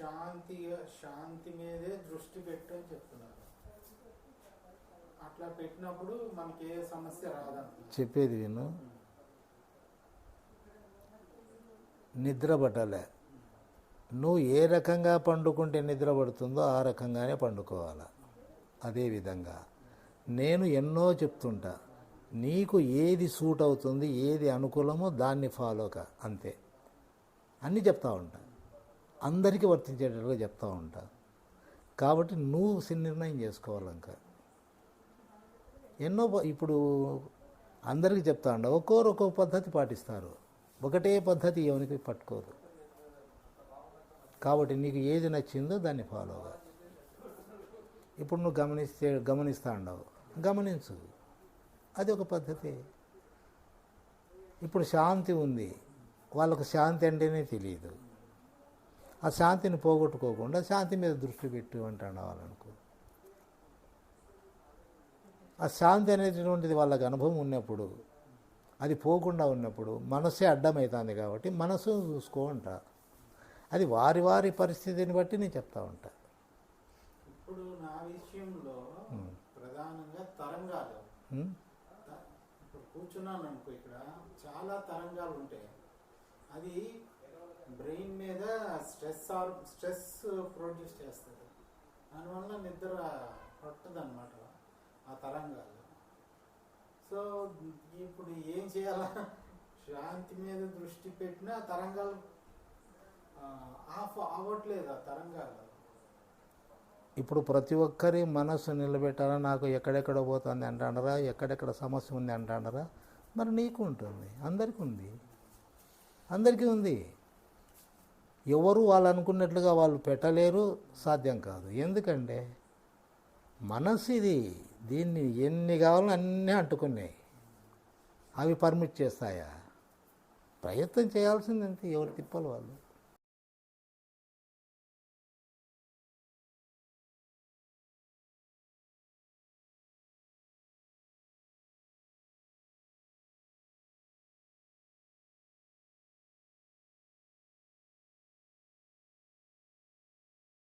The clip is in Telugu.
శాంతి శాంతి మీదే దృష్టి పెట్టు అని చెప్తున్నారు. అట్లా పెట్టినప్పుడు మనకి ఏ సమస్య రాదంటున్నారు. చెప్పేది విను. నిద్ర పట్టలే. నువ్వు ఏ రకంగా పండుకుంటే నిద్ర పడుతుందో ఆ రకంగానే పండుకోవాలి. అదేవిధంగా నేను ఎన్నో చెప్తుంటా నీకు ఏది సూట్ అవుతుంది ఏది అనుకూలమో దాన్ని ఫాలోక అంతే. అన్నీ చెప్తా ఉంటా. అందరికీ వర్తించేటట్టుగా చెప్తూ ఉంటా. కాబట్టి నువ్వు సి- నిర్ణయం చేసుకోవాలి ఇంకా ఎన్నో ఇప్పుడు అందరికీ చెప్తా ఉండ ఒక్కోరు ఒక్కొక్క పద్ధతి పాటిస్తారు. ఒకటే పద్ధతి ఎవరికి పట్టుకోదు. కాబట్టి నీకు ఏది నచ్చిందో దాన్ని ఫాలో అవ్వాలి ఇప్పుడు నువ్వు గమనిస్తే గమనిస్తా ఉండవు. గమనించు. అది ఒక పద్ధతి. ఇప్పుడు శాంతి ఉంది. వాళ్ళకు శాంతి అంటేనే తెలియదు. ఆ శాంతిని పోగొట్టుకోకుండా శాంతి మీద దృష్టి పెట్టు అంటాడు వాళ్ళనుకో. ఆ శాంతి అనేటటువంటిది వాళ్ళకి అనుభవం ఉన్నప్పుడు అది పోకుండా ఉన్నప్పుడు మనసే అడ్డమవుతుంది కాబట్టి మనసు చూసుకో అంట. అది వారి వారి పరిస్థితిని బట్టి నేను చెప్తా ఉంటా. ఇప్పుడు నా విషయంలో ప్రధానంగా తరంగాలు. కూర్చున్నాను అనుకో ఇక్కడ చాలా తరంగాలు ఉంటాయి. అది ఆర్ స్ట్రెస్ ప్రొడ్యూస్ చేస్తుంది. దానివల్ల నిద్ర పట్టదన్నమాట ఆ తరంగాలు సో ఇప్పుడు ఏం చేయాలా? శాంతి మీద దృష్టి పెట్టినా తరంగాలు ఆఫ్ అవ్వట్లేదు ఆ తరంగాలు ఇప్పుడు ప్రతి ఒక్కరి మనసు నిలబెట్టాలా? నాకు ఎక్కడెక్కడ పోతుంది అంటాడరా? ఎక్కడెక్కడ సమస్య ఉంది అంటాడరా? మరి నీకు ఉంటుంది. అందరికీ ఉంది. అందరికీ ఉంది. ఎవరు వాళ్ళు అనుకున్నట్లుగా వాళ్ళు పెట్టలేరు సాధ్యం కాదు. ఎందుకంటే మనసు ఇది దీన్ని ఎన్ని కావాలో అన్నీ అంటుకున్నాయి. అవి పర్మిట్ చేస్తాయా? ప్రయత్నం చేయాల్సింది ఎవరు తిప్పాలి వాళ్ళు.